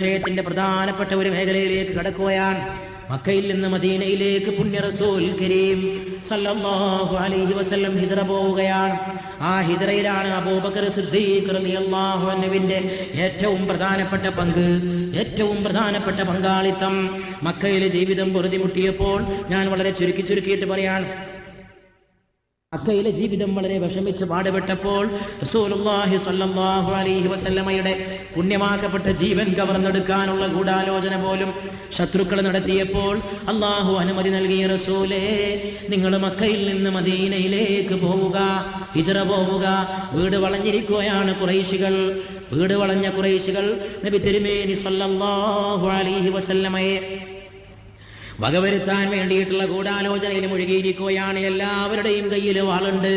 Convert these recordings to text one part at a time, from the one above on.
വിഷയത്തിന്റെ പ്രധാനപ്പെട്ട ഒരു മേഖലയിലേക്ക് കടക്കുകയാണ്. മക്കയിൽ നിന്ന് മദീനയിലേക്ക് പുണ്യ റസൂൽ കരീം സല്ലല്ലാഹു അലൈഹി വസല്ലം ഹിജറ പോവുകയാണ്. ആ ഹിജറയിലാണ് അബൂബക്കർ സിദ്ദീഖ് റളിയല്ലാഹു അൻഹുവിന്റെ ഏറ്റവും പ്രധാനപ്പെട്ട പങ്ക് ഏറ്റവും പ്രധാനപ്പെട്ട പങ്കാളിത്തം. മക്കയിലെ ജീവിതം പൊറുതിമുട്ടിയപ്പോൾ ഞാൻ വളരെ ചുരുക്കി ചുരുക്കിയിട്ട് പറയാണ്. മക്കയിലെ ജീവിതം വളരെ വിഷമിച്ച് പാടുപെട്ടപ്പോൾ റസൂലുള്ളാഹി അലൈഹി വസല്ലമയുടെ പുണ്യമാക്കപ്പെട്ട ജീവൻ കവർന്നെടുക്കാനുള്ള ഗൂഢാലോചന പോലും ശത്രുക്കൾ നടത്തിയപ്പോൾ അള്ളാഹു അനുമതി നൽകിയ റസൂലേ നിങ്ങൾ മക്കയിൽ നിന്ന് മദീനയിലേക്ക് പോവുക ഹിജറ പോവുക. വീട് വളഞ്ഞിരിക്കുകയാണ് കുറൈശികൾ വീട് വളഞ്ഞ കുറൈശികൾ നബി തിരുമേനി സ്വല്ലല്ലാഹു അലൈഹി വസല്ലമയെ വകവരുത്താൻ വേണ്ടിയിട്ടുള്ള ഗൂഢാലോചനയിൽ മുഴുകിയിരിക്കുകയാണ് എല്ലാവരുടെയും കയ്യിൽ വാളുണ്ട്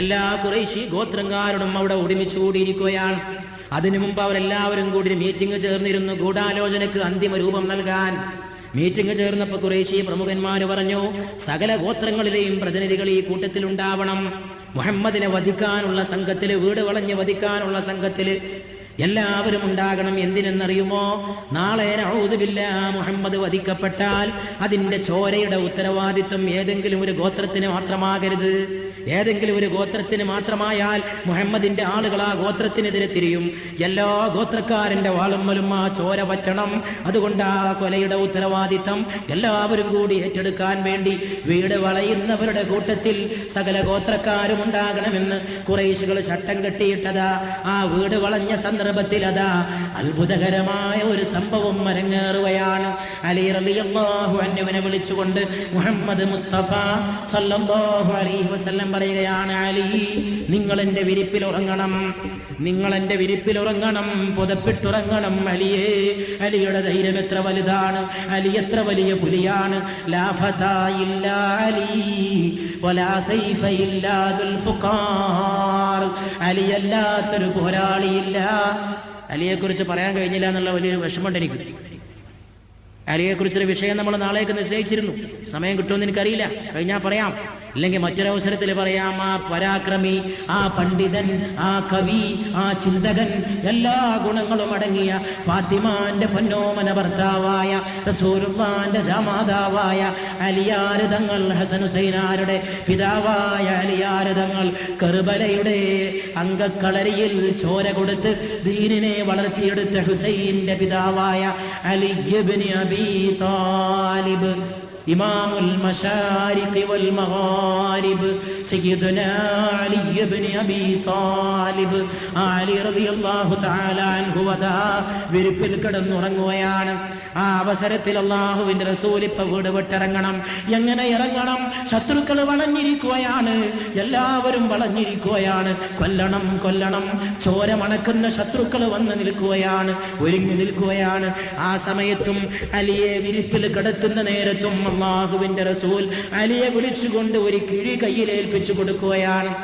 എല്ലാ കുറേശി ഗോത്രങ്കാരോടും അവിടെ ഒരുമിച്ച് കൂടിയിരിക്കുകയാണ്. അതിനു മുമ്പ് അവരെല്ലാവരും കൂടി മീറ്റിംഗ് ചേർന്നിരുന്നു ഗൂഢാലോചനക്ക് അന്തിമ രൂപം നൽകാൻ. മീറ്റിംഗ് ചേർന്നപ്പോൾ കുറേശി പ്രമുഖന്മാർ പറഞ്ഞു സകല ഗോത്രങ്ങളിലെയും പ്രതിനിധികൾ ഈ കൂട്ടത്തിൽ ഉണ്ടാവണം മുഹമ്മദിനെ വധിക്കാനുള്ള സംഘത്തിൽ വീട് വളഞ്ഞ് വധിക്കാനുള്ള സംഘത്തിൽ എല്ലാവരും ഉണ്ടാകണം എന്തിനെന്നറിയുമോ? നാളെ നഊദുബില്ല മുഹമ്മദ് വധിക്കപ്പെട്ടാൽ അതിന്റെ ചോരയുടെ ഉത്തരവാദിത്വം ഏതെങ്കിലും ഒരു ഗോത്രത്തിന് മാത്രമാകരുത്. ഏതെങ്കിലും ഒരു ഗോത്രത്തിന് മാത്രമായാൽ മുഹമ്മദിന്റെ ആളുകൾ ആ ഗോത്രത്തിനെതിരെ തിരിയും. എല്ലാ ഗോത്രക്കാരന്റെ വാളുമ്മലും ആ ചോര പറ്റണം. അതുകൊണ്ട് ആ കൊലയുടെ ഉത്തരവാദിത്തം എല്ലാവരും കൂടി ഏറ്റെടുക്കാൻ വേണ്ടി വീട് വളയുന്നവരുടെ കൂട്ടത്തിൽ സകല ഗോത്രക്കാരും ഉണ്ടാകണമെന്ന് കുറേശുകൾ ചട്ടം കെട്ടിയിട്ടതാ. ആ വീട് വളഞ്ഞ സന്ദർഭത്തിൽ അതാ അത്ഭുതകരമായ ഒരു സംഭവം അരങ്ങേറുകയാണ്. അലി റളിയല്ലാഹു അൻഹുവിനെ വിളിച്ചുകൊണ്ട് മുഹമ്മദ് മുസ്തഫ സല്ലാഹു അലൈഹി വസല്ലം പറയുകയാണ് അലി നിങ്ങൾ എന്റെ വിരിപ്പിൽ ഉറങ്ങണം. നിങ്ങൾ എന്റെ വിരിപ്പിൽ ഉറങ്ങണം. പുതപ്പിട്ടുറങ്ങണം അലിയേ. അലിയുടെ ധൈര്യം എത്ര വലുതാണ്? അലി എത്ര വലിയ പുലിയാണ്? അലിയല്ലാത്തൊരു പോരാളിയില്ല. അലിയെക്കുറിച്ച് പറയാൻ കഴിഞ്ഞില്ല എന്നുള്ള വലിയൊരു വിഷമമുണ്ട് എനിക്ക്. അലിയെക്കുറിച്ചൊരു വിഷയം നമ്മൾ നാളേക്ക് നിശ്ചയിച്ചിരുന്നു. സമയം കിട്ടുമെന്ന് എനിക്കറിയില്ല. കഴിഞ്ഞാൽ പറയാം. അല്ലെങ്കിൽ മറ്റൊരവസരത്തിൽ പറയാം ആ പരാക്രമി ആ പണ്ഡിതൻ ആ കവി ആ ചിന്തകൻ എല്ലാ ഗുണങ്ങളും അടങ്ങിയ ഫാത്തിമാന്റെ പൊന്നോമന ഭർത്താവായ റസൂലുള്ളാന്റെ ജാമാതാവായ അലിയാരുതങ്ങൾ ഹസൻ ഹുസൈനാരുടെ പിതാവായ അലിയാരുതങ്ങൾ കറുബലയുടെ അങ്കക്കളരിയിൽ ചോര കൊടുത്ത് ദീനിനെ വളർത്തിയെടുത്ത ഹുസൈന്റെ പിതാവായ അലിബിനി അബി أبي طالب إمام المشارق والمغارب سيدنا علي بن أبي طالب علي رضي الله تعالى عنه വതാ വിരിപ്പിൽ കിടന്നുറങ്ങുകയാണ് ആ അവസരത്തിൽ അള്ളാഹുവിന്റെ റസൂൽ ഇപ്പൊ വീട് വിട്ടിറങ്ങണം എങ്ങനെ ഇറങ്ങണം ശത്രുക്കൾ വളഞ്ഞിരിക്കുകയാണ് എല്ലാവരും വളഞ്ഞിരിക്കുകയാണ് കൊല്ലണം കൊല്ലണം ചോര മണക്കുന്ന ശത്രുക്കൾ വന്ന് നിൽക്കുകയാണ് ഒരുങ്ങി നിൽക്കുകയാണ് ആ സമയത്തും അലിയെ വിരിപ്പിൽ കിടത്തുന്ന നേരത്തും അള്ളാഹുവിന്റെ റസൂൽ അലിയെ വിളിച്ചുകൊണ്ട് ഒരു കിഴി കയ്യിൽ ഏൽപ്പിച്ചു കൊടുക്കുകയാണ്.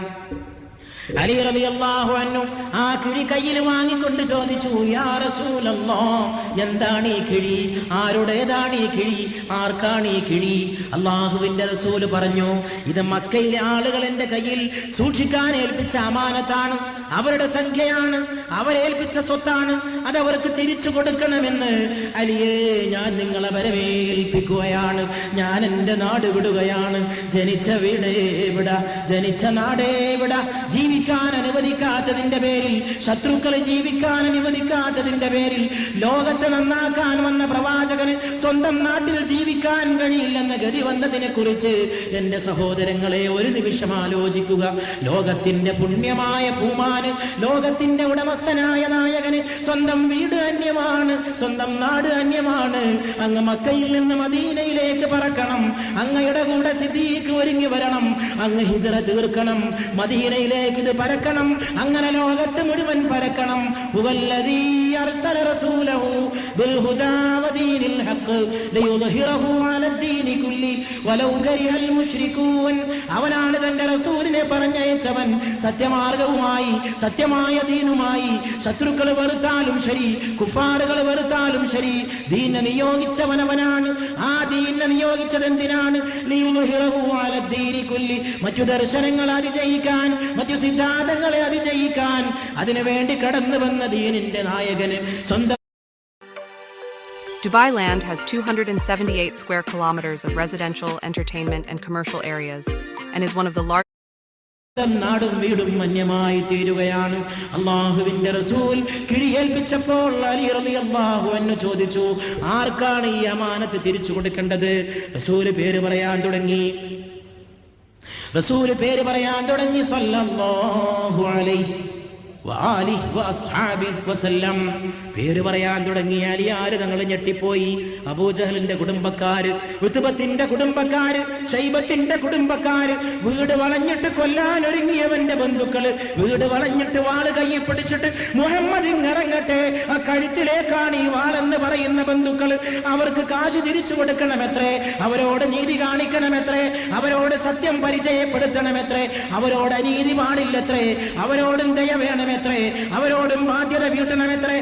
അലി റളിയല്ലാഹു അൻഹു ആ കിഴി കയ്യിൽ വാങ്ങിക്കൊണ്ട് ചോദിച്ചു യാ റസൂലല്ലോ എന്താണ് ഈ കിഴി? ആരുടേതാണ് ഈ കിഴി? ആർക്കാണ് ഈ കിഴി? അള്ളാഹുവിന്റെ റസൂൽ പറഞ്ഞു ഇത് മക്കയിലെ ആളുകൾ എന്റെ കയ്യിൽ സൂക്ഷിക്കാൻ ഏൽപ്പിച്ച അമാനത്താണ്. അവരുടെ സംഖ്യയാണ് അവരേൽപ്പിച്ച സ്വത്താണ്. അത് അവർക്ക് തിരിച്ചു കൊടുക്കണമെന്ന് അലിയേ ഞാൻ നിങ്ങളെ വരവേൽപ്പിക്കുകയാണ്. ഞാൻ എന്റെ നാട് വിടുകയാണ്. ജനിച്ച വീടേ വിട ജനിച്ച നാടേ വിട ജീവിക്കാൻ അനുവദിക്കാത്തതിന്റെ പേരിൽ ശത്രുക്കളെ ജീവിക്കാൻ അനുവദിക്കാത്തതിന്റെ പേരിൽ ലോകത്തെ നന്നാക്കാൻ വന്ന പ്രവാചകന് സ്വന്തം നാട്ടിൽ ജീവിക്കാൻ കഴിയില്ലെന്ന ഗതി വന്നതിനെ കുറിച്ച് എന്റെ സഹോദരങ്ങളെ ഒരു നിമിഷം ആലോചിക്കുക. ലോകത്തിന്റെ പുണ്യമായ പൂമാന് ലോകത്തിന്റെ ഉടമസ്ഥനായ നായകന് സ്വന്തം വീട് അന്യമാണ് സ്വന്തം നാട് അന്യമാണ്. അങ്ങ് മക്കയിൽ നിന്ന് മദീനയിലേക്ക് പറക്കണം. അങ്ങയുടെ കൂടെ സിദ്ദീഖ് ഒരുങ്ങി വരണം. അങ്ങ് ഹിജറ തീർക്കണം. മദീനയിലേക്ക് ഇത് പരക്കണം. അങ്ങനെ ലോകത്ത് മുഴുവൻ പരക്കണം. അർസല ബിൽ ഹുദാ വദീനിൽ ഹഖ് ലിയുദ്ഹിറഹു അലദ്ദീനി കുല്ലി. വലൗ കരിഹൽ മുശ്രികൂൻ അവനാണ് തന്റെ റസൂലിനെ പറഞ്ഞയച്ചവൻ. സത്യമാർഗവുമായി സത്യമായ ദീനുമായി. ശത്രുക്കൾ വെറുത്താലും ശരി കുഫാറുകൾ വെറുത്താലും ശരി. ദീനെ നിയോഗിച്ചവനവനാണ്. ആ ദീനെ നിയോഗിച്ചത് എന്തിനാണ് മറ്റു ദർശനങ്ങൾ അതിജയിക്കാൻ മറ്റു സിദ്ധാന്തങ്ങളെ അതിജയിക്കാൻ. അതിനു വേണ്ടി കടന്നു വന്ന ദീനിന്റെ നായകന് സ്വന്തം Dubai Land has 278 square kilometers of residential, entertainment, and commercial areas and is one of the largest. നാടും വീടും മന്യമായി തീരുകയാണ് അള്ളാഹുവിന്റെ റസൂൽ കിഴിയേൽപ്പിച്ചപ്പോൾ അലി റളിയല്ലാഹു അൻഹു ചോദിച്ചു ആർക്കാണ് ഈ അമാനത്ത് തിരിച്ചു കൊടുക്കേണ്ടത് റസൂൽ പേര് പറയാൻ തുടങ്ങി റസൂൽ പേര് പറയാൻ തുടങ്ങി സല്ലല്ലാഹു അലൈഹി വആലിഹി വഅസ്ഹാബിഹി വസല്ലം പേര് പറയാൻ തുടങ്ങിയാൽ ആര് തങ്ങൾ ഞെട്ടിപ്പോയി? അബൂജഹലിന്റെ കുടുംബക്കാര് ഉത്തുബത്തിന്റെ കുടുംബക്കാര് ഷൈബത്തിന്റെ കുടുംബക്കാര് വീട് വളഞ്ഞിട്ട് കൊല്ലാൻ ഒരുങ്ങിയവന്റെ ബന്ധുക്കൾ വീട് വളഞ്ഞിട്ട് വാൾ കയ്യിൽ പിടിച്ചിട്ട് മുഹമ്മദ് ഇറങ്ങട്ടെ ആ കഴുത്തിലേക്കാണ് ഈ വാളെന്ന് പറയുന്ന ബന്ധുക്കൾ. അവർക്ക് കാശ് തിരിച്ചു കൊടുക്കണമെത്രേ? അവരോട് നീതി കാണിക്കണമെത്രേ? അവരോട് സത്യം പരിചയപ്പെടുത്തണമെത്രേ? അവരോട് അനീതി പാടില്ലത്രേ? അവരോടും ദയ വേണമെത്രേ അവരോടും ബാധ്യത വീട്ടണമെത്രേ?